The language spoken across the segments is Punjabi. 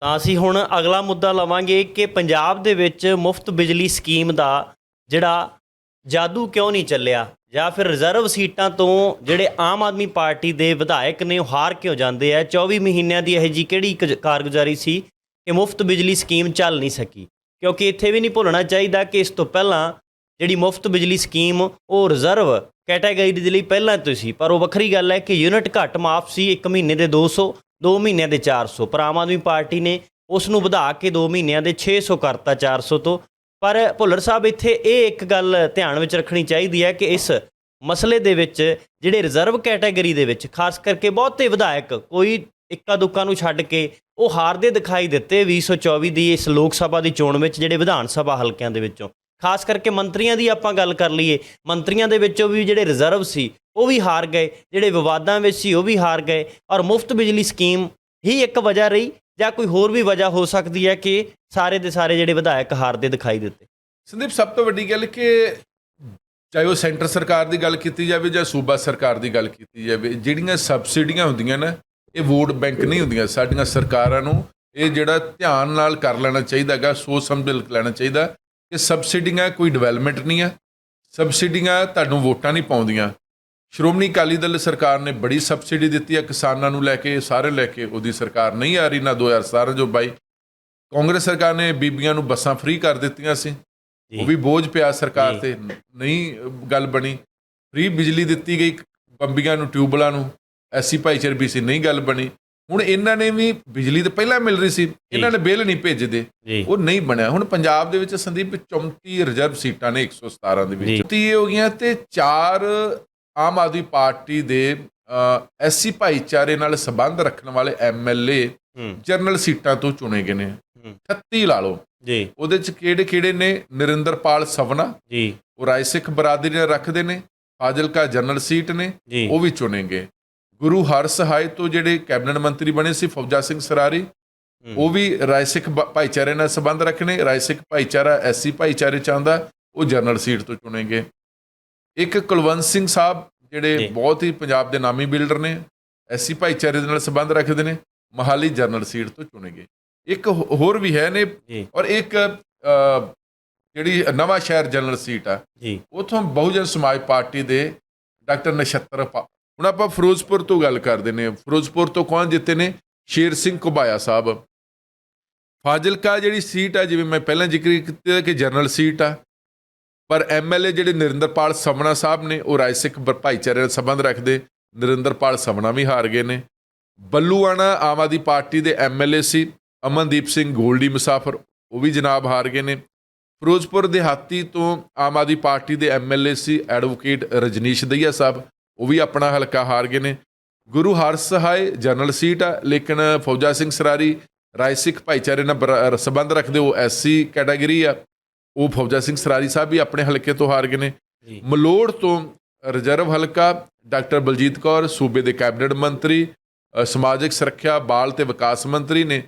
ਤਾਂ ਅਸੀਂ ਹੁਣ ਅਗਲਾ ਮੁੱਦਾ ਲਵਾਂਗੇ ਕਿ ਪੰਜਾਬ ਦੇ ਵਿੱਚ ਮੁਫਤ ਬਿਜਲੀ ਸਕੀਮ ਦਾ ਜਿਹੜਾ ਜਾਦੂ ਕਿਉਂ ਨਹੀਂ ਚੱਲਿਆ? ਜਾਂ ਫਿਰ ਰਿਜ਼ਰਵ ਸੀਟਾਂ ਤੋਂ ਜਿਹੜੇ ਆਮ ਆਦਮੀ ਪਾਰਟੀ ਦੇ ਵਿਧਾਇਕ ਨੇ ਉਹ ਹਾਰ ਕਿਉਂ ਜਾਂਦੇ ਆ? 24 ਮਹੀਨਿਆਂ ਦੀ ਇਹ ਜੀ ਕਿਹੜੀ ਕ- ਕਾਰਗੁਜ਼ਾਰੀ ਸੀ ਕਿ ਮੁਫਤ ਬਿਜਲੀ ਸਕੀਮ ਚੱਲ ਨਹੀਂ ਸਕੀ? ਕਿਉਂਕਿ ਇੱਥੇ ਵੀ ਨਹੀਂ ਭੁੱਲਣਾ ਚਾਹੀਦਾ ਕਿ ਇਸ ਤੋਂ ਪਹਿਲਾਂ ਜਿਹੜੀ ਮੁਫਤ ਬਿਜਲੀ ਸਕੀਮ, ਉਹ ਰਿਜ਼ਰਵ ਕੈਟਾਗਰੀ ਦੇ ਲਈ ਪਹਿਲਾਂ ਤੋਂ ਸੀ। ਪਰ ਉਹ ਵੱਖਰੀ ਗੱਲ ਹੈ ਕਿ ਯੂਨਿਟ ਘੱਟ ਮਾਫ ਸੀ 1 ਮਹੀਨੇ ਦੇ 200 2 ਮਹੀਨਿਆਂ ਦੇ 400 ਪਰ ਆਮ ਆਦਮੀ ਪਾਰਟੀ ਨੇ ਉਸ ਨੂੰ ਵਧਾ ਕੇ 2 ਮਹੀਨਿਆਂ ਦੇ 600 ਕਰਤਾ 400 ਤੋਂ। ਪਰ ਭੁੱਲਰ ਸਾਹਿਬ, ਇੱਥੇ ਇਹ ਇੱਕ ਗੱਲ ਧਿਆਨ ਵਿੱਚ ਰੱਖਣੀ ਚਾਹੀਦੀ ਹੈ ਕਿ ਇਸ ਮਸਲੇ ਦੇ ਵਿੱਚ ਜਿਹੜੇ ਰਿਜ਼ਰਵ ਕੈਟਾਗਰੀ ਦੇ ਵਿੱਚ, ਖਾਸ ਕਰਕੇ ਬਹੁਤੇ ਵਿਧਾਇਕ, ਕੋਈ ਇੱਕਾ ਦੁੱਕਾ ਨੂੰ ਛੱਡ ਕੇ ਉਹ ਹਾਰਦੇ ਦਿਖਾਈ ਦਿੱਤੇ 2024 ਦੀ ਇਸ ਲੋਕ ਸਭਾ ਦੀ ਚੋਣ ਵਿੱਚ, ਜਿਹੜੇ ਵਿਧਾਨ ਸਭਾ ਹਲਕਿਆਂ ਦੇ ਵਿੱਚੋਂ। ਖਾਸ ਕਰਕੇ ਮੰਤਰੀਆਂ ਦੀ ਆਪਾਂ ਗੱਲ ਕਰ ਲਈਏ। ਮੰਤਰੀਆਂ ਦੇ ਵਿੱਚੋਂ ਵੀ ਜਿਹੜੇ ਰਿਜ਼ਰਵ ਸੀ, ਉਹ ਵੀ ਹਾਰ ਗਏ। ਜਿਹੜੇ ਵਿਵਾਦਾਂ ਵਿੱਚ ਸੀ, ਉਹ ਵੀ ਹਾਰ ਗਏ। ਔਰ ਮੁਫਤ ਬਿਜਲੀ ਸਕੀਮ ਹੀ ਇੱਕ ਵਜ੍ਹਾ ਰਹੀ, ਜਾਂ ਕੋਈ ਹੋਰ ਵੀ ਵਜ੍ਹਾ ਹੋ ਸਕਦੀ ਹੈ ਕਿ ਸਾਰੇ ਦੇ ਸਾਰੇ ਜਿਹੜੇ ਵਿਧਾਇਕ ਹਾਰਦੇ ਦਿਖਾਈ ਦਿੱਤੇ। ਸੰਦੀਪ, ਸਭ ਤੋਂ ਵੱਡੀ ਗੱਲ ਕਿ ਚਾਹੇ ਉਹ ਸੈਂਟਰ ਸਰਕਾਰ ਦੀ ਗੱਲ ਕੀਤੀ ਜਾਵੇ ਜਾਂ ਸੂਬਾ ਸਰਕਾਰ ਦੀ ਗੱਲ ਕੀਤੀ ਜਾਵੇ, ਜਿਹੜੀਆਂ ਸਬਸਿਡੀਆਂ ਹੁੰਦੀਆਂ ਨਾ, ਇਹ ਵੋਟ ਬੈਂਕ ਨਹੀਂ ਹੁੰਦੀਆਂ। ਸਾਡੀਆਂ ਸਰਕਾਰਾਂ ਨੂੰ ਇਹ ਜਿਹੜਾ ਧਿਆਨ ਨਾਲ ਕਰ ਲੈਣਾ ਚਾਹੀਦਾ ਹੈਗਾ ਸੋਚ ਸਮਝ ਲੈਣਾ ਚਾਹੀਦਾ। ਕਿ ਸਬਸਿਡੀਆਂ ਕੋਈ ਡਿਵੈਲਪਮੈਂਟ ਨਹੀਂ ਆ ਸਬਸਿਡੀਆਂ ਤੁਹਾਨੂੰ ਵੋਟਾਂ ਨਹੀਂ ਪਾਉਂਦੀਆਂ। ਸ਼੍ਰੋਮਣੀ ਅਕਾਲੀ ਦਲ ਸਰਕਾਰ ਨੇ ਬੜੀ ਸਬਸਿਡੀ ਦਿੱਤੀ ਹੈ ਕਿਸਾਨਾਂ ਨੂੰ ਲੈ ਕੇ ਸਾਰੇ ਲੈ ਕੇ ਉਹਦੀ ਸਰਕਾਰ ਨਹੀਂ ਆ ਰਹੀ ਨਾ 2017 ਜੋ ਬਾਈ। ਕਾਂਗਰਸ ਸਰਕਾਰ ਨੇ ਬੀਬੀਆਂ ਨੂੰ ਬੱਸਾਂ ਫ੍ਰੀ ਕਰ ਦਿੱਤੀਆਂ ਸੀ। ਉਹ ਵੀ ਬੋਝ ਪਿਆ ਸਰਕਾਰ। ਤੇ ਨਹੀਂ ਗੱਲ ਬਣੀ। ਫ੍ਰੀ ਬਿਜਲੀ ਦਿੱਤੀ ਗਈ ਬੰਬੀਆਂ ਨੂੰ ਟਿਊਬਲਾਂ ਨੂੰ ਐਸੀ ਭਾਈਚਾਰੇ ਵੀ ਸੀ ਨਹੀਂ ਗੱਲ ਬਣੀ। ਹੁਣ ਇਹਨਾਂ ਨੇ ਵੀ ਬਿਜਲੀ ਤਾਂ ਪਹਿਲਾਂ ਮਿਲ ਰਹੀ ਸੀ ਇਹਨਾਂ ਨੇ ਬਿੱਲ ਨਹੀਂ ਭੇਜਦੇ ਉਹ ਨਹੀਂ ਬਣਿਆ। ਹੁਣ ਪੰਜਾਬ ਦੇ ਵਿੱਚ ਸੰਦੀਪ 34 ਰਿਜ਼ਰਵ ਸੀਟਾਂ ਨੇ 117 ਦੇ। ਵਿੱਚ। 30 ਹੋ ਗਈਆਂ ਤੇ 4 ਆਮ ਆਦਮੀ ਪਾਰਟੀ ਦੇ ਐਸਸੀ ਭਾਈਚਾਰੇ ਨਾਲ ਸੰਬੰਧ ਰੱਖਣ ਵਾਲੇ ਐਮਐਲਏ ਜਨਰਲ ਸੀਟਾਂ ਤੋਂ ਚੁਣੇ ਗਏ ਨੇ। ਹੂੰ। 38 ਲਾ ਲਓ। ਜੀ। ਉਹਦੇ ਚ ਕਿਹੜੇ ਕਿਹੜੇ ਨੇ? ਨਰਿੰਦਰਪਾਲ ਸਵਨਾ। ਜੀ। ਉਹ ਰਾਏ ਸਿੱਖ ਬਰਾਦਰੀ ਨਾਲ ਰੱਖਦੇ ਨੇ। ਫਾਜ਼ਿਲਕਾ ਜਨਰਲ ਸੀਟ ਨੇ। ਉਹ ਵੀ ਚੁਣੇਗੇ ਗੁਰੂ ਹਰਸਹਾਏ ਤੋਂ ਜਿਹੜੇ ਕੈਬਨਿਟ ਮੰਤਰੀ ਬਣੇ ਸੀ ਫੌਜਾ ਸਿੰਘ ਸਰਾਰੀ ਉਹ ਵੀ ਰਾਏ ਸਿੱਖ ਭ- ਭਾਈਚਾਰੇ ਨਾਲ ਸੰਬੰਧ ਰੱਖਣੇ ਰਾਏ ਸਿੱਖ ਭਾਈਚਾਰਾ ਐਸਸੀ ਭਾਈਚਾਰੇ ਚਾਹੁੰਦਾ ਉਹ ਜਨਰਲ ਸੀਟ ਤੋਂ ਚੁਣੇਗੇ। ਇੱਕ ਕੁਲਵੰਤ ਸਿੰਘ ਸਾਹਿਬ ਜਿਹੜੇ। ਬਹੁਤ ਹੀ ਪੰਜਾਬ ਦੇ ਨਾਮੀ ਬਿਲਡਰ ਨੇ ਐਸਸੀ ਭਾਈਚਾਰੇ ਦੇ ਨਾਲ ਸੰਬੰਧ ਰੱਖਦੇ ਨੇ ਮਹਾਲੀ ਜਨਰਲ ਸੀਟ ਤੋਂ ਚੁਣੇਗੇ। ਇੱਕ ਹੋ- ਹੋਰ ਵੀ ਹੈ ਨੇ ਔਰ ਇੱਕ ਜਿਹੜੀ ਨਵਾਂ ਸ਼ਹਿਰ ਜਨਰਲ ਸੀਟ ਆ ਉਥੋਂ ਬਹੁਜਨ ਸਮਾਜ ਪਾਰਟੀ ਦੇ ਡਾਕਟਰ ਨਛੱਤਰ ਹੁਣ ਆਪਾਂ ਫਿਰੋਜ਼ਪੁਰ ਤੋਂ ਗੱਲ ਕਰਦੇ ਨੇ ਫਿਰੋਜ਼ਪੁਰ ਤੋਂ ਕੌਣ ਜਿੱਤੇ ਨੇ? ਸ਼ੇਰ ਸਿੰਘ ਕੁਬਾਇਆ ਸਾਹਿਬ। ਫਾਜ਼ਿਲਕਾ ਜਿਹੜੀ ਸੀਟ ਆ, ਜਿਵੇਂ ਮੈਂ ਪਹਿਲਾਂ ਜ਼ਿਕਰ ਕੀਤਾ ਕਿ ਜਨਰਲ ਸੀਟ ਆ, ਪਰ ਐਮਐਲਏ ਜਿਹੜੇ ਨਰਿੰਦਰਪਾਲ ਸਮਣਾ ਸਾਹਿਬ ਨੇ, ਉਹ ਰਾਏ ਸਿੱਖ ਭਾਈਚਾਰੇ ਨਾਲ ਸੰਬੰਧ ਰੱਖਦੇ। ਨਰਿੰਦਰਪਾਲ ਸਮਣਾ ਵੀ ਹਾਰ ਗਏ ਨੇ। ਬੱਲੂਆਣਾ ਆਮ ਆਦਮੀ ਪਾਰਟੀ ਦੇ ਐਮਐਲਏ ਸੀ, ਅਮਨਦੀਪ ਸਿੰਘ ਗੋਲਡੀ ਮੁਸਾਫਰ, ਉਹ ਵੀ ਜਨਾਬ ਹਾਰ ਗਏ ਨੇ। ਫਿਰੋਜ਼ਪੁਰ ਦਿਹਾਤੀ ਤੋਂ ਆਮ ਆਦਮੀ ਪਾਰਟੀ ਦੇ ਐਮਐਲਏ ਸੀ ਐਡਵੋਕੇਟ ਰਜਨੀਸ਼ ਦਈਆ ਸਾਹਿਬ ਉਹ ਵੀ ਆਪਣਾ ਹਲਕਾ ਹਾਰ ਗਏ ਨੇ। ਗੁਰੂ ਹਰਸਹਾਏ ਜਨਰਲ ਸੀਟ ਆ ਲੇਕਿਨ ਫੌਜਾ ਸਿੰਘ ਸਰਾਰੀ ਰਾਏ ਸਿੱਖ ਭਾਈਚਾਰੇ ਨਾਲ ਸੰਬੰਧ ਰੱਖਦੇ ਉਹ ਐਸਸੀ ਕੈਟਾਗਰੀ ਆ। ਉਹ ਫੌਜਾ ਸਿੰਘ ਸਰਾਰੀ ਸਾਹਿਬ ਵੀ ਆਪਣੇ ਹਲਕੇ ਤੋਂ ਹਾਰ ਗਏ ਨੇ। ਮਲੋੜ ਤੋਂ ਰਿਜ਼ਰਵ ਹਲਕਾ ਡਾਕਟਰ ਬਲਜੀਤ ਕੌਰ ਸੂਬੇ ਦੇ ਕੈਬਨਿਟ ਮੰਤਰੀ ਸਮਾਜਿਕ ਸੁਰੱਖਿਆ ਬਾਲ ਤੇ ਵਿਕਾਸ ਮੰਤਰੀ ਨੇ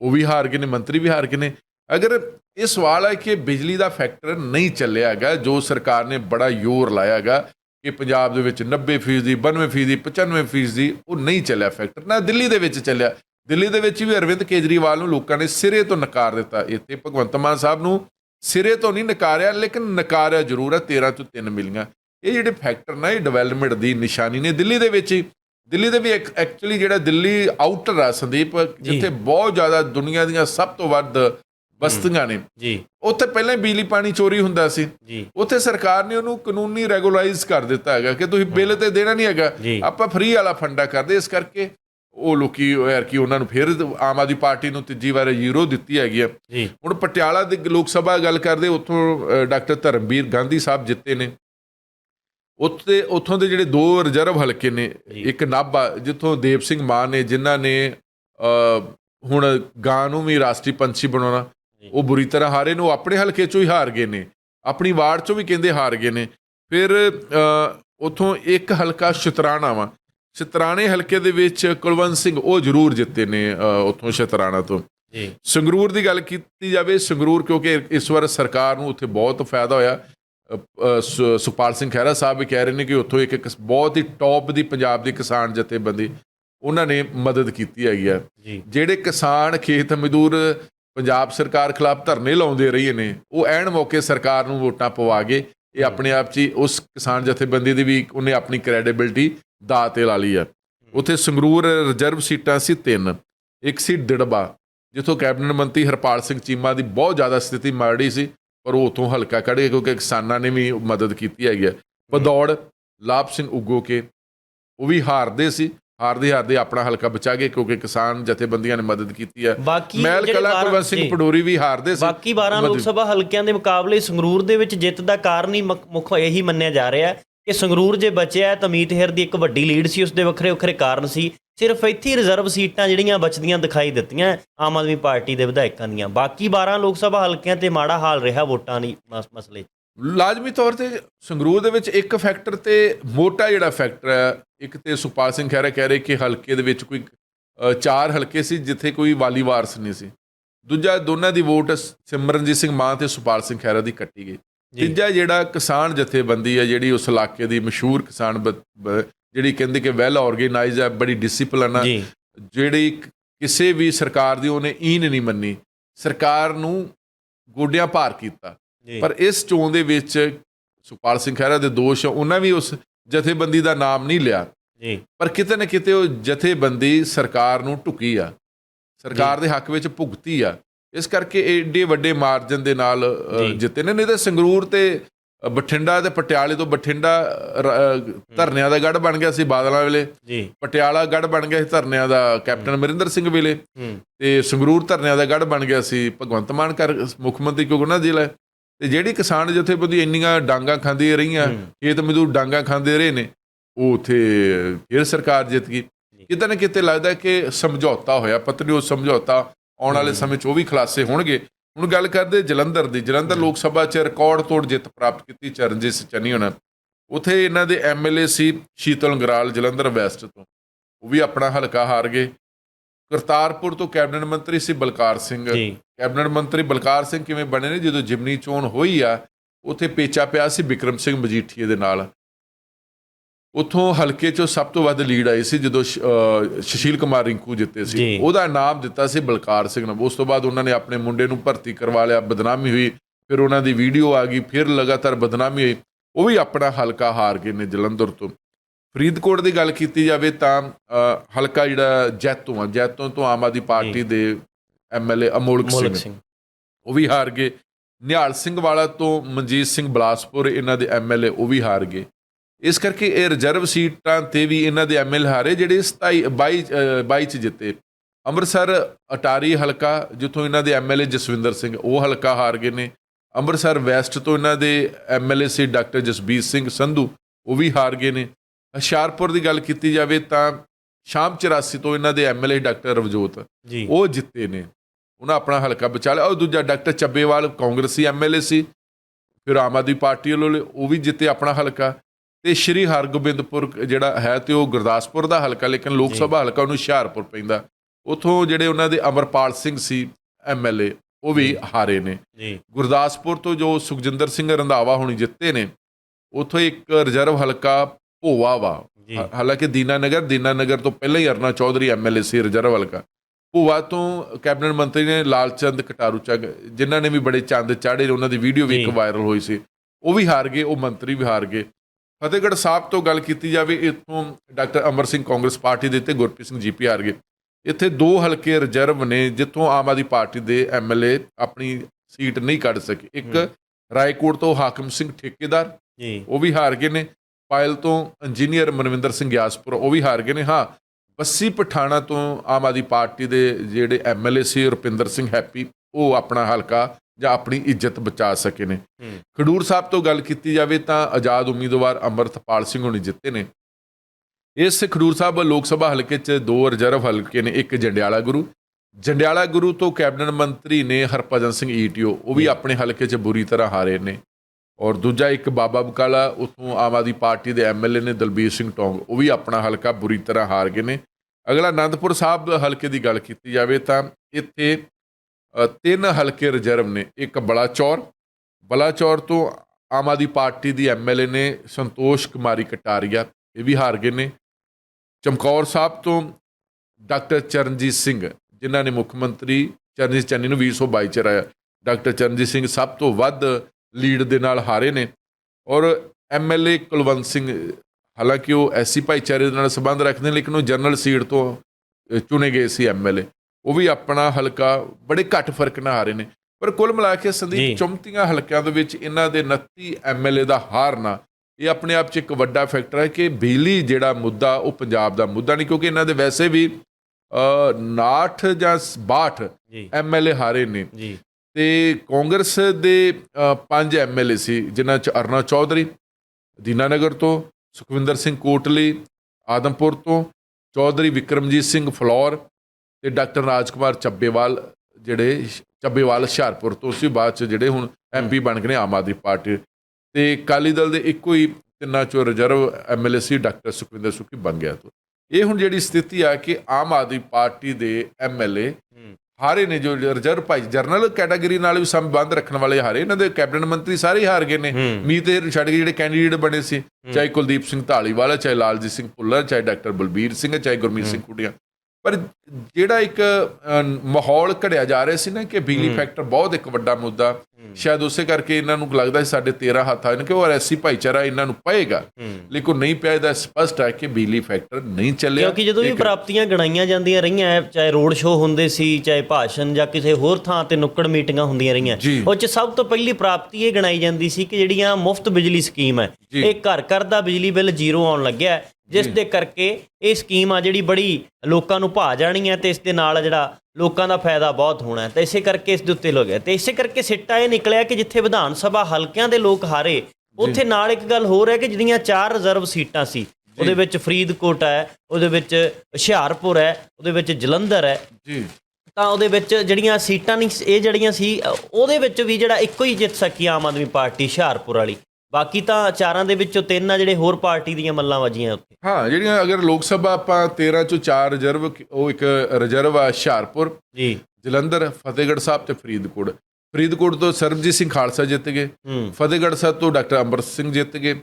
ਉਹ ਵੀ ਹਾਰ ਗਏ ਨੇ ਮੰਤਰੀ ਵੀ ਹਾਰ ਗਏ ਨੇ। ਅਗਰ ਇਹ ਸਵਾਲ ਹੈ ਕਿ ਬਿਜਲੀ ਦਾ ਫੈਕਟਰ ਨਹੀਂ ਚੱਲਿਆ ਹੈਗਾ ਜੋ ਸਰਕਾਰ ਨੇ ਬੜਾ ਜ਼ੋਰ ਲਾਇਆ ਹੈਗਾ ਕਿ ਪੰਜਾਬ ਦੇ ਵਿੱਚ 90% ਦੀ 92% ਦੀ 95% ਦੀ ਉਹ ਨਹੀਂ ਚੱਲਿਆ ਫੈਕਟਰ ਨਾ ਦਿੱਲੀ ਦੇ ਵਿੱਚ ਚੱਲਿਆ। ਦਿੱਲੀ ਦੇ ਵਿੱਚ ਵੀ ਅਰਵਿੰਦ ਕੇਜਰੀਵਾਲ ਨੂੰ ਲੋਕਾਂ ਨੇ ਸਿਰੇ ਤੋਂ ਨਕਾਰ ਦਿੱਤਾ। ਇੱਥੇ ਭਗਵੰਤ ਮਾਨ ਸਾਹਿਬ ਨੂੰ ਸਿਰੇ ਤੋਂ ਨਹੀਂ ਨਕਾਰਿਆ ਲੇਕਿਨ ਨਕਾਰਿਆ ਜ਼ਰੂਰ ਹੈ 13 ਤੋਂ 3 ਮਿਲੀਆਂ। ਇਹ ਜਿਹੜੇ ਫੈਕਟਰ ਨੇ ਇਹ ਡਿਵੈਲਪਮੈਂਟ ਦੀ ਨਿਸ਼ਾਨੀ ਨੇ ਦਿੱਲੀ ਦੇ ਵਿੱਚ ਦਿੱਲੀ ਦੇ ਵੀ ਐਕਚੁਅਲੀ ਜਿਹੜਾ ਦਿੱਲੀ ਆਊਟਰ ਆ ਸੰਦੀਪ ਜਿੱਥੇ ਬਹੁਤ ਜ਼ਿਆਦਾ ਦੁਨੀਆ ਦੀਆਂ ਸਭ ਤੋਂ ਵੱਧ ਬਸਤੀਆਂ ਨੇ। ਜੀ। ਉੱਥੇ ਪਹਿਲਾਂ ਬਿਜਲੀ ਪਾਣੀ ਚੋਰੀ ਹੁੰਦਾ ਸੀ। ਜੀ। ਉੱਥੇ ਸਰਕਾਰ ਨੇ ਉਹਨੂੰ ਕਾਨੂੰਨੀ ਰੈਗੂਲਾਈਜ਼ ਕਰ ਦਿੱਤਾ ਹੈਗਾ ਕਿ ਤੁਸੀਂ ਬਿੱਲ ਤੇ ਦੇਣਾ ਨਹੀਂ ਹੈਗਾ। ਆਪਾਂ ਫ੍ਰੀ ਵਾਲਾ ਫੰਡਾ ਕਰਦੇ ਇਸ ਕਰਕੇ ਉਹ ਲੋਕੀ ਯਾਰ ਕਿ ਉਹਨਾਂ ਨੂੰ ਫਿਰ ਆਮ ਆਦਮੀ ਪਾਰਟੀ ਨੂੰ ਤੀਜੀ ਵਾਰ ਜ਼ੀਰੋ ਦਿੱਤੀ ਹੈਗੀ ਆ। ਹੁਣ ਪਟਿਆਲਾ ਦੀ ਲੋਕ ਸਭਾ ਗੱਲ ਕਰਦੇ ਉੱਥੋਂ ਡਾਕਟਰ ਧਰਮਵੀਰ ਗਾਂਧੀ ਸਾਹਿਬ ਜਿੱਤੇ ਨੇ। ਉੱਥੇ ਉੱਥੋਂ ਦੇ ਜਿਹੜੇ ਦੋ ਰਿਜ਼ਰਵ ਹਲਕੇ ਨੇ। ਇੱਕ ਨਾਭਾ ਜਿੱਥੋਂ ਦੇਵ ਸਿੰਘ ਮਾਨ ਨੇ ਜਿਨ੍ਹਾਂ ਨੇ ਹੁਣ ਗਾਂ ਨੂੰ ਵੀ ਰਾਸ਼ਟਰੀ ਪੰਛੀ ਬਣਾਉਣਾ। ਉਹ ਬੁਰੀ ਤਰ੍ਹਾਂ ਹਾਰੇ ਨੇ ਉਹ ਆਪਣੇ ਹਲਕੇ ਚੋਂ ਹੀ ਹਾਰ ਗਏ ਨੇ। ਆਪਣੀ ਵਾਰਡ ਚੋਂ ਵੀ ਕਹਿੰਦੇ ਹਾਰ ਗਏ ਨੇ। ਫਿਰ ਉੱਥੋਂ ਇੱਕ ਹਲਕਾ ਸ਼ਤਰਾਣਾ ਵਾ। ਸ਼ਤਰਾਣੇ ਹਲਕੇ ਦੇ ਵਿੱਚ ਕੁਲਵੰਤ ਸਿੰਘ ਉਹ ਜ਼ਰੂਰ ਜਿੱਤੇ ਨੇ ਉੱਥੋਂ ਸ਼ਤਰਾਣਾ ਤੋਂ। ਜੀ। ਸੰਗਰੂਰ ਦੀ ਗੱਲ ਕੀਤੀ ਜਾਵੇ ਸੰਗਰੂਰ ਕਿਉਂਕਿ ਇਸ ਵਾਰ ਸਰਕਾਰ ਨੂੰ ਉੱਥੇ ਬਹੁਤ ਫਾਇਦਾ ਹੋਇਆ। ਅ, ਅ, ਸੁ- ਸੁਖਪਾਲ ਸਿੰਘ ਖਹਿਰਾ ਸਾਹਿਬ ਵੀ ਕਹਿ ਰਹੇ ਨੇ ਕਿ ਉੱਥੋਂ ਇੱਕ ਬਹੁਤ ਹੀ ਟੌਪ ਦੀ ਪੰਜਾਬ ਦੀ ਕਿਸਾਨ ਜਥੇਬੰਦੀ ਉਹਨਾਂ ਨੇ ਮਦਦ ਕੀਤੀ ਹੈਗੀ ਆ। ਜਿਹੜੇ ਕਿਸਾਨ ਖੇਤ ਮਜ਼ਦੂਰ ਪੰਜਾਬ ਸਰਕਾਰ ਖਿਲਾਫ ਧਰਨੇ ਲਾਉਂਦੇ ਰਹੇ ਨੇ, ਉਹ ਐਨ ਮੌਕੇ ਸਰਕਾਰ ਨੂੰ ਵੋਟਾਂ ਪਵਾ ਕੇ ਇਹ ਆਪਣੇ ਆਪ 'ਚ ਹੀ ਉਸ ਕਿਸਾਨ ਜਥੇਬੰਦੀ ਦੀ ਵੀ ਉਹਨੇ ਆਪਣੀ ਕ੍ਰੈਡੀਬਿਲਟੀ ਦਾ ਤੇ ਲਾ ਲਈ ਆ। ਉੱਥੇ ਸੰਗਰੂਰ ਰਿਜ਼ਰਵ ਸੀਟਾਂ ਸੀ ਤਿੰਨ, ਇੱਕ ਸੀ ਡਿੜਬਾ, ਜਿੱਥੋਂ ਕੈਬਨਿਟ ਮੰਤਰੀ ਹਰਪਾਲ ਸਿੰਘ ਚੀਮਾ ਦੀ ਬਹੁਤ ਜ਼ਿਆਦਾ ਸਥਿਤੀ ਮਾੜੀ ਸੀ, ਪਰ ਉਹ ਉਥੋਂ ਹਲਕਾ ਕੱਢ ਕਿਉਂਕਿ ਕਿਸਾਨਾਂ ਨੇ ਵੀ ਮਦਦ ਕੀਤੀ ਹੈਗੀ ਹੈ ਬਦੌੜ, ਲਾਭ ਸਿੰਘ ਉਗੋ ਕੇ, ਉਹ ਵੀ ਹਾਰਦੇ ਸੀ ਹਾਰਦੇ ਹਾਰਦੇ ਆਪਣਾ ਹਲਕਾ ਬਚਾ ਗਏ ਕਿਉਂਕਿ ਕਿਸਾਨ ਜਥੇਬੰਦੀਆਂ ਨੇ ਮਦਦ ਕੀਤੀ ਹੈ ਮਹਿਲ ਕਲਾ ਕੁਲਵੰਤ ਸਿੰਘ। ਪਡੋਰੀ ਵੀ ਹਾਰਦੇ ਸੀ ਬਾਕੀ 12 ਲੋਕ ਸਭਾ ਹਲਕਿਆਂ ਦੇ ਮੁਕਾਬਲੇ ਸੰਗਰੂਰ ਦੇ ਵਿੱਚ ਜਿੱਤ ਦਾ ਕਾਰਨ ਹੀ ਮੁੱਖ ਇਹੀ ਮੰਨਿਆ ਜਾ ਰਿਹਾ ਹੈ ਕਿ ਸੰਗਰੂਰ ਜੇ ਬਚਿਆ ਹੈ ਤਾਂ ਮੀਤ ਹੇਰ ਦੀ ਇੱਕ ਵੱਡੀ ਲੀਡ ਸੀ ਉਸ ਦੇ ਵੱਖਰੇ ਵੱਖਰੇ ਕਾਰਨ ਸੀ ਸਿਰਫ ਇੱਥੇ ਰਿਜ਼ਰਵ ਸੀਟਾਂ ਜਿਹੜੀਆਂ ਬਚਦੀਆਂ ਦਿਖਾਈ ਦਿੱਤੀਆਂ ਆਮ ਆਦਮੀ ਪਾਰਟੀ ਦੇ ਵਿਧਾਇਕਾਂ ਦੀਆਂ ਬਾਕੀ 12 ਲੋਕ ਸਭਾ ਹਲਕਿਆਂ ਤੇ ਮਾੜਾ ਹਾਲ ਰਿਹਾ ਵੋਟਾਂ ਦੀ ਮਸ- ਮਸਲੇ। ਲਾਜ਼ਮੀ ਤੌਰ ਤੇ ਸੰਗਰੂਰ ਦੇ ਵਿੱਚ ਇੱਕ ਫੈਕਟਰ ਤੇ ਮੋਟਾ ਜਿਹੜਾ ਫੈਕਟਰ ਹੈ ਇੱਕ ਤੇ ਸੁਖਪਾਲ ਸਿੰਘ ਖਹਿਰਾ ਕਹਿ ਰਹੇ ਕਿ ਹਲਕੇ ਦੇ ਵਿੱਚ ਕੋਈ ਚਾਰ ਹਲਕੇ ਸੀ ਜਿੱਥੇ ਕੋਈ ਵਾਲੀ ਵਾਰਸ ਨਹੀਂ ਸੀ। ਦੂਜਾ ਦੋਨਾਂ ਦੀ ਵੋਟ ਸਿਮਰਨਜੀਤ ਸਿੰਘ ਮਾਨ ਤੇ ਸੁਖਪਾਲ ਸਿੰਘ ਖਹਿਰਾ ਦੀ ਕੱਟੀ ਗਈ। ਤੀਜਾ ਜਿਹੜਾ ਕਿਸਾਨ ਜਥੇਬੰਦੀ ਹੈ ਜਿਹੜੀ ਉਸ ਇਲਾਕੇ ਦੀ ਮਸ਼ਹੂਰ ਕਿਸਾਨ ਜਿਹੜੀ ਕਹਿੰਦੇ ਕਿ ਵੈਲ ਆਰਗੇਨਾਈਜ਼ ਹੈ ਬੜੀ ਡਿਸਪਲਿਨ ਹੈ ਜੀ। ਜਿਹੜੀ ਕਿਸੇ ਵੀ ਸਰਕਾਰ ਦੀ ਉਹਨੇ ਈਨ ਨਹੀਂ ਮੰਨੀ। ਸਰਕਾਰ ਨੂੰ ਗੋਡਿਆਂ ਭਾਰ ਕੀਤਾ। ਪਰ ਇਸ ਚੋਣ ਦੇ ਵਿੱਚ ਸੁਖਪਾਲ ਸਿੰਘ ਖਹਿਰਾ ਦੇ ਦੋਸ਼ ਆ, ਉਹਨਾਂ ਵੀ ਉਸ ਜਥੇਬੰਦੀ ਦਾ ਨਾਮ ਨਹੀਂ ਲਿਆ। ਜੀ। ਪਰ ਕਿਤੇ ਨਾ ਕਿਤੇ ਉਹ ਜਥੇਬੰਦੀ ਸਰਕਾਰ ਨੂੰ ਢੁਕੀ ਆ। ਸਰਕਾਰ ਦੇ ਹੱਕ ਵਿੱਚ ਭੁਗਤੀ ਆ। ਇਸ ਕਰਕੇ ਏਡੇ ਵੱਡੇ ਮਾਰਜਨ ਦੇ ਨਾਲ। ਜਿੱਤੇ ਨੇ। ਨਹੀਂ ਤਾਂ ਸੰਗਰੂਰ ਤੇ ਬਠਿੰਡਾ ਤੇ ਪਟਿਆਲੇ ਤੋਂ ਬਠਿੰਡਾ ਧਰਨਿਆਂ ਦਾ ਗੜ ਬਣ ਗਿਆ ਸੀ ਬਾਦਲਾਂ ਵੇਲੇ। ਜੀ। ਪਟਿਆਲਾ ਗੜ ਬਣ ਗਿਆ ਸੀ ਧਰਨਿਆਂ ਦਾ ਕੈਪਟਨ ਅਮਰਿੰਦਰ ਸਿੰਘ ਵੇਲੇ। ਤੇ ਸੰਗਰੂਰ ਧਰਨਿਆਂ ਦਾ ਗੜ ਬਣ ਗਿਆ ਸੀ ਭਗਵੰਤ ਮਾਨ ਕਰ ਮੁੱਖ ਮੰਤਰੀ ਕਿਉਂਕਿ ਉਹਨਾਂ ਜ਼ਿਲ੍ਹਾ। ਤੇ ਜਿਹੜੀ ਕਿਸਾਨ ਜਥੇਬੰਦੀ ਇੰਨੀਆਂ ਡਾਂਗਾ ਖਾਂਦੀਆਂ ਰਹੀਆਂ। ਖੇਤ ਮਜ਼ਦੂਰ ਡਾਂਗਾ ਖਾਂਦੇ ਰਹੇ ਨੇ ਉਹ ਉਥੇ ਫਿਰ ਸਰਕਾਰ ਜਿੱਤ ਗਈ। ਕਿਤੇ ਨਾ ਕਿਤੇ ਲੱਗਦਾ ਕਿ ਸਮਝੌਤਾ ਹੋਇਆ ਪਤਨੀ ਉਹ ਸਮਝੌਤਾ ਆਉਣ ਵਾਲੇ ਸਮੇਂ 'ਚ ਉਹ ਵੀ ਖੁਲਾਸੇ ਹੋਣਗੇ। ਹੁਣ ਗੱਲ ਕਰਦੇ ਜਲੰਧਰ ਦੀ। ਜਲੰਧਰ ਲੋਕ ਸਭਾ 'ਚ ਰਿਕਾਰਡ ਤੋੜ ਜਿੱਤ ਪ੍ਰਾਪਤ ਕੀਤੀ ਚਰਨਜੀਤ ਸਿੰਘ ਚੰਨੀ ਹੋਣਾ। ਉਥੇ ਇਹਨਾਂ ਦੇ ਐਮਐਲਏ ਸੀ ਸ਼ੀਤਲ ਗਰਾਲ ਜਲੰਧਰ ਵੈਸਟ ਤੋਂ। ਉਹ ਵੀ ਆਪਣਾ ਹਲਕਾ ਹਾਰ ਗਏ। ਕਰਤਾਰਪੁਰ ਤੋਂ ਕੈਬਨਿਟ ਮੰਤਰੀ ਸੀ ਬਲਕਾਰ ਸਿੰਘ। ਕੈਬਨਿਟ ਮੰਤਰੀ ਬਲਕਾਰ ਸਿੰਘ ਕਿਵੇਂ ਬਣੇ ਨੇ? ਜਦੋਂ ਜਿਮਨੀ ਚੋਣ ਹੋਈ ਆ ਉੱਥੇ ਪੇਚਾ ਪਿਆ ਸੀ ਵਿਕਰਮ ਸਿੰਘ ਮਜੀਠੀਏ ਦੇ ਨਾਲ। ਉਥੋਂ ਹਲਕੇ ਚੋਂ ਸਭ ਤੋਂ ਵੱਧ ਲੀਡ ਆਈ ਸੀ ਜਦੋਂ ਸੁਸ਼ੀਲ ਕੁਮਾਰ ਰਿੰਕੂ ਜਿੱਤੇ। ਸੀ। ਉਹਦਾ ਨਾਮ ਦਿੱਤਾ ਸੀ ਬਲਕਾਰ ਸਿੰਘ ਨੂੰ। ਉਸ ਤੋਂ ਬਾਅਦ ਉਹਨਾਂ ਨੇ ਆਪਣੇ ਮੁੰਡੇ ਨੂੰ ਭਰਤੀ ਕਰਵਾ ਲਿਆ ਬਦਨਾਮੀ ਹੋਈ। ਫਿਰ ਉਹਨਾਂ ਦੀ ਵੀਡੀਓ ਆ ਗਈ ਫਿਰ ਲਗਾਤਾਰ ਬਦਨਾਮੀ ਹੋਈ। ਉਹ ਵੀ ਆਪਣਾ ਹਲਕਾ ਹਾਰ ਗਏ ਨੇ ਜਲੰਧਰ ਤੋਂ। ਫਰੀਦਕੋਟ ਦੀ ਗੱਲ ਕੀਤੀ ਜਾਵੇ ਤਾਂ ਹਲਕਾ ਜਿਹੜਾ ਜੈਤੋਂ ਆ ਜੈਤੋਂ ਤੋਂ ਆਮ ਆਦਮੀ ਪਾਰਟੀ ਦੇ ਐਮਐਲਏ ਅਮੋਲਕ ਸਿੰਘ ਉਹ ਵੀ ਹਾਰ ਗਏ। ਨਿਹਾਲ ਸਿੰਘ ਵਾਲਾ ਤੋਂ ਮਨਜੀਤ ਸਿੰਘ ਬਲਾਸਪੁਰ ਇਹਨਾਂ ਦੇ ਐਮਐਲਏ ਉਹ ਵੀ ਹਾਰ ਗਏ। ਇਸ ਕਰਕੇ ਇਹ ਰਿਜ਼ਰਵ ਸੀਟਾਂ ਤੇ ਵੀ ਇਹਨਾਂ ਦੇ ਐਮਐਲ ਹਾਰੇ ਜਿਹੜੇ 27 22 ਅਹ 22 ਚ ਜਿੱਤੇ। ਅੰਮ੍ਰਿਤਸਰ ਅਟਾਰੀ ਹਲਕਾ ਜਿੱਥੋਂ ਇਹਨਾਂ ਦੇ ਐਮਐਲਏ ਜਸਵਿੰਦਰ ਸਿੰਘ ਉਹ ਹਲਕਾ ਹਾਰ ਗਏ ਨੇ। ਅੰਮ੍ਰਿਤਸਰ ਵੈਸਟ ਤੋਂ ਇਹਨਾਂ ਦੇ ਐਮਐਲਏ ਸੀ ਡਾਕਟਰ ਜਸਬੀਰ ਸਿੰਘ ਸੰਧੂ ਉਹ ਵੀ ਹਾਰ ਗਏ ਨੇ। ਹੁਸ਼ਿਆਰਪੁਰ ਦੀ ਗੱਲ ਕੀਤੀ ਜਾਵੇ ਤਾਂ ਸ਼ਾਮ 84 ਤੋਂ ਇਹਨਾਂ ਦੇ ਐਮਐਲਏ ਡਾਕਟਰ ਰਵਜੋਤ ਉਹ ਜਿੱਤੇ ਨੇ। ਉਹਨਾਂ ਆਪਣਾ ਹਲਕਾ ਬਚਾ ਲਿਆ ਉਹ ਦੂਜਾ ਡਾਕਟਰ ਚੱਬੇਵਾਲ ਕਾਂਗਰਸੀ ਐਮਐਲਏ ਸੀ ਫਿਰ ਆਮ ਆਦਮੀ ਪਾਰਟੀ ਵੱਲੋਂ ਉਹ ਵੀ ਜਿੱਤੇ ਆਪਣਾ ਹਲਕਾ। ਤੇ ਸ਼੍ਰੀ ਹਰਗੋਬਿੰਦਪੁਰ ਜਿਹੜਾ ਹੈ ਤੇ ਉਹ ਗੁਰਦਾਸਪੁਰ ਦਾ ਹਲਕਾ ਲੇਕਿਨ ਲੋਕ। ਸਭਾ ਹਲਕਾ ਉਹਨੂੰ ਹੁਸ਼ਿਆਰਪੁਰ ਪੈਂਦਾ। ਉਥੋਂ ਜਿਹੜੇ ਉਹਨਾਂ ਦੇ ਅਮਰਪਾਲ ਸਿੰਘ ਸੀ ਐਮਐਲਏ ਉਹ ਵੀ ਹਾਰੇ ਨੇ। ਗੁਰਦਾਸਪੁਰ ਤੋਂ ਜੋ ਸੁਖਜਿੰਦਰ ਸਿੰਘ ਰੰਧਾਵਾ ਹੁਣੀ ਜਿੱਤੇ ਨੇ ਉਥੋਂ ਇੱਕ ਰਿਜ਼ਰਵ ਹਲਕਾ ਜੀ। ਹਾ- ਹਾਲਾਂਕਿ ਦੀਨਾਨਗਰ ਦੀਨਾਨਗਰ ਤੋਂ ਪਹਿਲਾਂ ਹੀ ਅਰਨਾ ਚੌਧਰੀ ਐਮਐਲਏ ਸੀ ਰਿਜ਼ਰਵ ਹਲਕਾ ਭੂਆ ਤੋਂ ਕੈਬਨਿਟ ਮੰਤਰੀ ਨੇ ਲਾਲਚੰਦ ਕਟਾਰੂ ਚੱਗ ਜਿਨ੍ਹਾਂ ਨੇ ਵੀ ਬੜੇ ਚੰਦ ਚਾੜੇ ਉਹਨਾਂ ਦੀ ਵੀਡੀਓ ਵੀ ਇੱਕ। ਵਾਇਰਲ ਹੋਈ ਸੀ। ਉਹ ਵੀ ਹਾਰ ਗਏ ਉਹ ਮੰਤਰੀ ਵੀ ਹਾਰ ਗਏ। ਫਤਿਹਗੜ੍ਹ ਸਾਹਿਬ ਤੋਂ ਗੱਲ ਕੀਤੀ ਜਾਵੇ ਇੱਥੋਂ ਡਾਕਟਰ ਅਮਰ ਸਿੰਘ ਕਾਂਗਰਸ ਪਾਰਟੀ ਦੇ ਤੇ ਗੁਰਪ੍ਰੀਤ ਸਿੰਘ ਜੀਪੀ ਹਾਰ ਗਏ। ਇੱਥੇ ਦੋ ਹਲਕੇ ਰਿਜ਼ਰਵ ਨੇ ਜਿੱਥੋਂ ਆਮ ਆਦਮੀ ਪਾਰਟੀ ਦੇ ਐਮਐਲਏ ਆਪਣੀ ਸੀਟ ਨਹੀਂ ਕੱਢ ਸਕੇ। ਇੱਕ। ਰਾਏਕੋਟ ਤੋਂ ਹਾਕਮ ਸਿੰਘ ਠੇਕੇਦਾਰ ਜੀ। ਉਹ ਵੀ ਹਾਰ ਗਏ ਨੇ। ਪਾਇਲ ਤੋਂ ਇੰਜੀਨੀਅਰ ਮਨਵਿੰਦਰ ਸਿੰਘ ਗਿਆਸਪੁਰ ਉਹ ਵੀ ਹਾਰ ਗਏ ਨੇ। ਹਾਂ ਬੱਸੀ ਪਠਾਣਾ ਤੋਂ ਆਮ ਆਦਮੀ ਪਾਰਟੀ ਦੇ ਜਿਹੜੇ ਐਮਐਲਏ ਸੀ ਰੁਪਿੰਦਰ ਸਿੰਘ ਹੈਪੀ ਉਹ ਆਪਣਾ ਹਲਕਾ ਜਾਂ ਆਪਣੀ ਇੱਜ਼ਤ ਬਚਾ ਸਕੇ ਨੇ। ਖਡੂਰ ਸਾਹਿਬ ਤੋਂ ਗੱਲ ਕੀਤੀ ਜਾਵੇ ਤਾਂ ਆਜ਼ਾਦ ਉਮੀਦਵਾਰ ਅਮਰਤਪਾਲ ਸਿੰਘ ਹੁਣੀ ਜਿੱਤੇ ਨੇ। ਇਸ ਖਡੂਰ ਸਾਹਿਬ ਲੋਕ ਸਭਾ ਹਲਕੇ 'ਚ ਦੋ ਰਿਜ਼ਰਵ ਹਲਕੇ ਨੇ ਇੱਕ ਜੰਡਿਆਲਾ ਗੁਰੂ। ਜੰਡਿਆਲਾ ਗੁਰੂ ਤੋਂ ਕੈਬਨਿਟ ਮੰਤਰੀ ਨੇ ਹਰਭਜਨ ਸਿੰਘ ਈਟੀਓ ਉਹ ਵੀ। ਆਪਣੇ ਹਲਕੇ 'ਚ ਬੁਰੀ ਤਰ੍ਹਾਂ ਹਾਰੇ ਨੇ। ਔਰ ਦੂਜਾ ਇੱਕ ਬਾਬਾ ਬਕਾਲਾ, ਉਥੋਂ ਆਮ ਆਦਮੀ ਪਾਰਟੀ ਦੇ ਐਮਐਲਏ ਨੇ ਦਲਬੀਰ ਸਿੰਘ ਟੋਂਗ, ਉਹ ਵੀ ਆਪਣਾ ਹਲਕਾ ਬੁਰੀ ਤਰ੍ਹਾਂ ਹਾਰ ਗਏ ਨੇ। ਅਗਲਾ ਆਨੰਦਪੁਰ ਸਾਹਿਬ ਹਲਕੇ ਦੀ ਗੱਲ ਕੀਤੀ ਜਾਵੇ ਤਾਂ ਇੱਥੇ ਤਿੰਨ ਹਲਕੇ ਰਿਜ਼ਰਵ ਨੇ, ਇੱਕ ਬਲਾਚੌਰ ਬਲਾਚੌਰ ਤੋਂ ਆਮ ਆਦਮੀ ਪਾਰਟੀ ਦੀ ਐਮਐਲਏ ਨੇ ਸੰਤੋਸ਼ ਕੁਮਾਰੀ ਕਟਾਰੀਆ, ਇਹ ਵੀ ਹਾਰ ਗਏ ਨੇ। ਚਮਕੌਰ ਸਾਹਿਬ ਤੋਂ ਡਾਕਟਰ ਚਰਨਜੀਤ ਸਿੰਘ, ਜਿਨ੍ਹਾਂ ਨੇ ਮੁੱਖ ਮੰਤਰੀ ਚਰਨਜੀਤ ਚੰਨੀ ਨੂੰ 2022 ਚ ਰਾਇਆ ਡਾਕਟਰ ਚਰਨਜੀਤ ਸਿੰਘ ਸਭ ਤੋਂ ਵੱਧ ਲੀਡ ਦੇ ਨਾਲ ਹਾਰੇ ਨੇ। ਔਰ ਐਮਐਲਏ ਕੁਲਵੰਤ ਸਿੰਘ ਹਾਲਾਂਕਿ ਉਹ ਐਸੀ ਭਾਈਚਾਰੇ ਦੇ ਨਾਲ ਸੰਬੰਧ ਰੱਖਦੇ ਨੇ ਲੇਕਿਨ ਉਹ ਜਨਰਲ ਸੀਟ ਤੋਂ ਚੁਣੇ ਗਏ ਸੀ ਐਮਐਲਏ ਉਹ ਵੀ ਆਪਣਾ ਹਲਕਾ ਬੜੇ ਘੱਟ ਫ਼ਰਕ ਨਾਲ ਹਾਰੇ ਨੇ। ਪਰ ਕੁੱਲ ਮਿਲਾ ਕੇ। ਸੰਦੀਪ 34 ਹਲਕਿਆਂ ਦੇ ਵਿੱਚ ਇਹਨਾਂ ਦੇ 29 ਐਮਐਲਏ ਦਾ ਹਾਰਨਾ ਇਹ ਆਪਣੇ ਆਪ 'ਚ ਇੱਕ ਵੱਡਾ ਫੈਕਟਰ ਹੈ ਕਿ ਬਿਜਲੀ ਜਿਹੜਾ ਮੁੱਦਾ ਉਹ ਪੰਜਾਬ ਦਾ ਮੁੱਦਾ ਨਹੀਂ ਕਿਉਂਕਿ ਇਹਨਾਂ ਦੇ ਵੈਸੇ ਵੀ ਅ 59 ਜਾਂ 62 ਜੀ। ਐਮਐਲਏ ਹਾਰੇ ਨੇ। ਤੇ ਕਾਂਗਰਸ ਦੇ ਪੰਜ ਐਮਐਲਏ ਸੀ ਜਿਨ੍ਹਾਂ ਚ ਅਰਨਾ ਚੌਧਰੀ ਦੀਨਾਨਗਰ ਤੋਂ ਸੁਖਵਿੰਦਰ ਸਿੰਘ ਕੋਟਲੀ ਆਦਮਪੁਰ ਤੋਂ ਚੌਧਰੀ ਵਿਕਰਮਜੀਤ ਸਿੰਘ ਫਲੌਰ ਤੇ ਡਾਕਟਰ ਰਾਜਕੁਮਾਰ ਚੱਬੇਵਾਲ ਜਿਹੜੇ ਚੱਬੇਵਾਲ ਹੁਸ਼ਿਆਰਪੁਰ ਤੋਂ ਸੀ ਬਾਅਦ ਚ ਜਿਹੜੇ ਹੁਣ ਐਮਪੀ ਬਣ ਗਏ ਨੇ ਆਮ ਆਦਮੀ ਪਾਰਟੀ। ਤੇ ਅਕਾਲੀ ਦਲ ਦੇ ਇੱਕੋ ਹੀ ਤਿੰਨਾਂ ਚੋਂ ਰਿਜ਼ਰਵ ਐਮਐਲਏ ਸੀ ਡਾਕਟਰ ਸੁਖਵਿੰਦਰ ਸੁਖੀ ਬਣ ਗਿਆ। ਤੋਂ ਇਹ ਹੁਣ ਜਿਹੜੀ ਸਥਿਤੀ ਆ ਕਿ ਆਮ ਆਦਮੀ ਪਾਰਟੀ ਦੇ ਐਮਐਲਏ। ਹਾਰੇ ਨੇ ਜੋ ਰਿਜ਼ਰਵ ਭਾਈ ਜਰਨਲ ਕੈਟਾਗਰੀ ਨਾਲ ਵੀ ਸੰਬੰਧ ਰੱਖਣ ਵਾਲੇ ਹਾਰੇ ਇਹਨਾਂ ਦੇ ਕੈਬਨਿਟ ਮੰਤਰੀ ਸਾਰੇ ਹਾਰ ਗਏ ਨੇ। ਮੀਤ ਤੇ ਛੱਡ ਕੇ ਜਿਹੜੇ ਕੈਂਡੀਡੇਟ ਬਣੇ ਸੀ ਚਾਹੇ ਕੁਲਦੀਪ ਸਿੰਘ ਢਾਲੀਵਾਲ ਚਾਹੇ ਲਾਲਜੀਤ ਸਿੰਘ ਭੁੱਲਰ ਚਾਹੇ ਡਾਕਟਰ ਬਲਬੀਰ ਸਿੰਘ ਚਾਹੇ ਗੁਰਮੀਤ ਸਿੰਘ ਕੁੜੀਆਂ ਪਰ ਜਿਹੜਾ ਇੱਕ ਮਾਹੌਲ ਘੜਿਆ ਜਾ ਰਿਹਾ ਸੀ ਨਾ ਕਿ ਬਿਜਲੀ ਫੈਕਟਰ ਬਹੁਤ ਇੱਕ ਵੱਡਾ ਮੁੱਦਾ ਸ਼ਾਇਦ ਉਸੇ ਕਰਕੇ ਇਹਨਾਂ ਨੂੰ ਲੱਗਦਾ ਸੀ ਸਾਡੇ 13 ਹੱਥ ਆਏ ਨੇ ਕਿ ਉਹ ਐਸੀ ਭਾਈਚਾਰਾ ਇਹਨਾਂ ਨੂੰ ਪਏਗਾ। ਲੇਕਿਨ ਨਹੀਂ ਪਿਆ ਇਹਦਾ ਸਪਸ਼ਟ ਹੈ ਕਿ ਬਿਜਲੀ ਫੈਕਟਰ ਨਹੀਂ ਚੱਲਿਆ ਕਿਉਂਕਿ ਜਦੋਂ ਵੀ ਪ੍ਰਾਪਤੀਆਂ ਗਣਾਈਆਂ ਜਾਂਦੀਆਂ ਰਹੀਆਂ ਚਾਹੇ ਰੋਡ ਸ਼ੋਅ ਹੁੰਦੇ ਸੀ ਚਾਹੇ ਭਾਸ਼ਣ ਜਾਂ ਕਿਸੇ ਹੋਰ ਥਾਂ ਤੇ ਨੁੱਕੜ ਮੀਟਿੰਗਾਂ ਹੁੰਦੀਆਂ ਰਹੀਆਂ। ਉਹ ਚ ਸਭ ਤੋਂ ਪਹਿਲੀ ਪ੍ਰਾਪਤੀ ਇਹ ਗਣਾਈ ਜਾਂਦੀ ਸੀ ਕਿ ਜਿਹੜੀਆਂ ਮੁਫਤ ਬਿਜਲੀ ਸਕੀਮ ਹੈ। ਇਹ ਘਰ ਘਰ ਦਾ ਬਿਜਲੀ ਬਿੱਲ ਜ਼ੀਰੋ ਆਉਣ ਲੱਗਿਆ ਜਿਸ ਦੇ ਕਰਕੇ ਇਹ ਸਕੀਮ ਆ ਜਿਹੜੀ ਬੜੀ ਲੋਕਾਂ ਨੂੰ ਭਾ ਜਾਣੀ ਹੈ ਤੇ ਇਸ ਦੇ ਨਾਲ ਜਿਹੜਾ ਲੋਕਾਂ ਦਾ ਫਾਇਦਾ ਬਹੁਤ ਹੋਣਾ ਹੈ। ਤੇ ਇਸੇ ਕਰਕੇ ਇਸ ਦੇ ਉੱਤੇ ਲੋ ਗਿਆ ਤੇ ਇਸੇ ਕਰਕੇ ਸਿੱਟਾ ਇਹ ਨਿਕਲਿਆ ਕਿ ਜਿੱਥੇ ਵਿਧਾਨ ਸਭਾ ਹਲਕਿਆਂ ਦੇ ਲੋਕ ਹਾਰੇ ਉੱਥੇ ਨਾਲ ਇੱਕ ਗੱਲ ਹੋਰ ਹੈ ਕਿ ਜਿਹੜੀਆਂ ਚਾਰ ਰਿਜ਼ਰਵ ਸੀਟਾਂ ਸੀ ਉਹਦੇ ਵਿੱਚ ਫਰੀਦਕੋਟ ਹੈ ਉਹਦੇ ਵਿੱਚ ਹੁਸ਼ਿਆਰਪੁਰ ਹੈ ਉਹਦੇ ਵਿੱਚ ਜਲੰਧਰ ਹੈ। ਜੀ। ਤਾਂ ਉਹਦੇ ਵਿੱਚ ਜਿਹੜੀਆਂ ਸੀਟਾਂ ਨਹੀਂ ਇਹ ਜਿਹੜੀਆਂ ਸੀ ਉਹਦੇ ਵਿੱਚ ਵੀ ਜਿਹੜਾ ਇੱਕੋ ਹੀ ਜਿੱਤ ਸਕੀ ਆਮ ਆਦਮੀ ਪਾਰਟੀ ਹੁਸ਼ਿਆਰਪੁਰ ਵਾਲੀ। ਬਾਕੀ ਤਾਂ ਚਾਰਾਂ ਦੇ ਵਿੱਚੋਂ ਤਿੰਨ ਆ ਜਿਹੜੇ ਹੋਰ ਪਾਰਟੀ ਦੀਆਂ ਮੱਲਾਂ ਵੱਜੀਆਂ ਉੱਥੇ। ਹਾਂ ਜਿਹੜੀਆਂ ਅਗਰ ਲੋਕ ਸਭਾ ਆਪਾਂ 13 ਚੋਂ 4 ਰਿਜ਼ਰਵ ਉਹ ਇੱਕ ਰਿਜ਼ਰਵ ਆ ਹੁਸ਼ਿਆਰਪੁਰ ਜੀ। ਜਲੰਧਰ ਫਤਿਹਗੜ੍ਹ ਸਾਹਿਬ ਤੇ ਫਰੀਦਕੋਟ। ਫਰੀਦਕੋਟ ਤੋਂ ਸਰਬਜੀਤ ਸਿੰਘ ਖਾਲਸਾ ਜਿੱਤ ਗਏ। ਫਤਿਹਗੜ੍ਹ ਸਾਹਿਬ ਤੋਂ ਡਾਕਟਰ ਅੰਮ੍ਰਿਤ ਸਿੰਘ ਜਿੱਤ ਗਏ।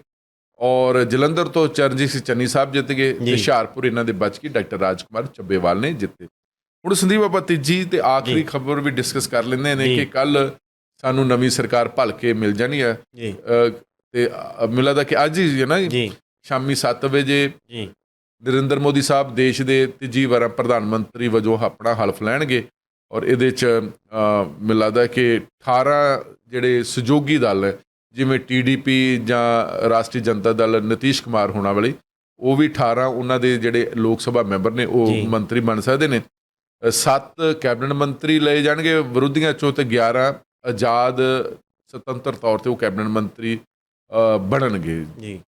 ਔਰ ਜਲੰਧਰ ਤੋਂ ਚਰਨਜੀਤ ਸਿੰਘ ਚੰਨੀ ਸਾਹਿਬ ਜਿੱਤ ਗਏ। ਹੁਸ਼ਿਆਰਪੁਰ ਇਹਨਾਂ ਦੇ ਬਚ ਗਈ ਡਾਕਟਰ ਰਾਜਕੁਮਾਰ ਚੱਬੇਵਾਲ ਨੇ ਜਿੱਤੇ। ਹੁਣ ਸੰਦੀਪ ਆਪਾਂ ਤੀਜੀ ਤੇ ਆਖਰੀ। ਖਬਰ ਵੀ ਡਿਸਕਸ ਕਰ ਲੈਂਦੇ ਨੇ। ਕਿ ਕੱਲ ਸਾਨੂੰ ਨਵੀਂ ਸਰਕਾਰ ਭਲ ਕੇ ਮਿਲ ਜਾਣੀ ਹੈ। ਅ, ਤੇ ਮੈਨੂੰ ਲੱਗਦਾ ਕਿ ਅੱਜ ਹੀ ਹੈ ਨਾ ਜੀ? ਸ਼ਾਮੀ 7 ਵਜੇ ਜੀ। ਨਰਿੰਦਰ ਮੋਦੀ ਸਾਹਿਬ ਦੇਸ਼ ਦੇ ਤੀਜੀ ਵਾਰ ਪ੍ਰਧਾਨ ਮੰਤਰੀ ਵਜੋਂ ਆਪਣਾ ਹਲਫ ਲੈਣਗੇ ਔਰ ਇਹਦੇ ਚ ਮੈਨੂੰ ਲੱਗਦਾ ਕਿ 18 ਜਿਹੜੇ ਸਹਿਯੋਗੀ ਦਲ ਜਿਵੇਂ ਟੀਡੀਪੀ ਜਾਂ ਰਾਸ਼ਟਰੀ ਜਨਤਾ ਦਲ ਨਤੀਸ਼ ਕੁਮਾਰ ਹੋਣਾ ਵਾਲੇ ਉਹ ਵੀ 18 ਉਹਨਾਂ ਦੇ ਜਿਹੜੇ ਲੋਕ ਸਭਾ ਮੈਂਬਰ ਨੇ ਉਹ। ਮੰਤਰੀ ਬਣ ਸਕਦੇ ਨੇ। 7 ਕੈਬਨਿਟ ਮੰਤਰੀ ਲਏ ਜਾਣਗੇ ਵਿਰੋਧੀਆਂ ਚੋਂ ਤੇ 11 ਆਜ਼ਾਦ ਸੁਤੰਤਰ ਤੌਰ ਤੇ ਉਹ ਕੈਬਨਿਟ ਮੰਤਰੀ ਬਣਨਗੇ। ਜੀ।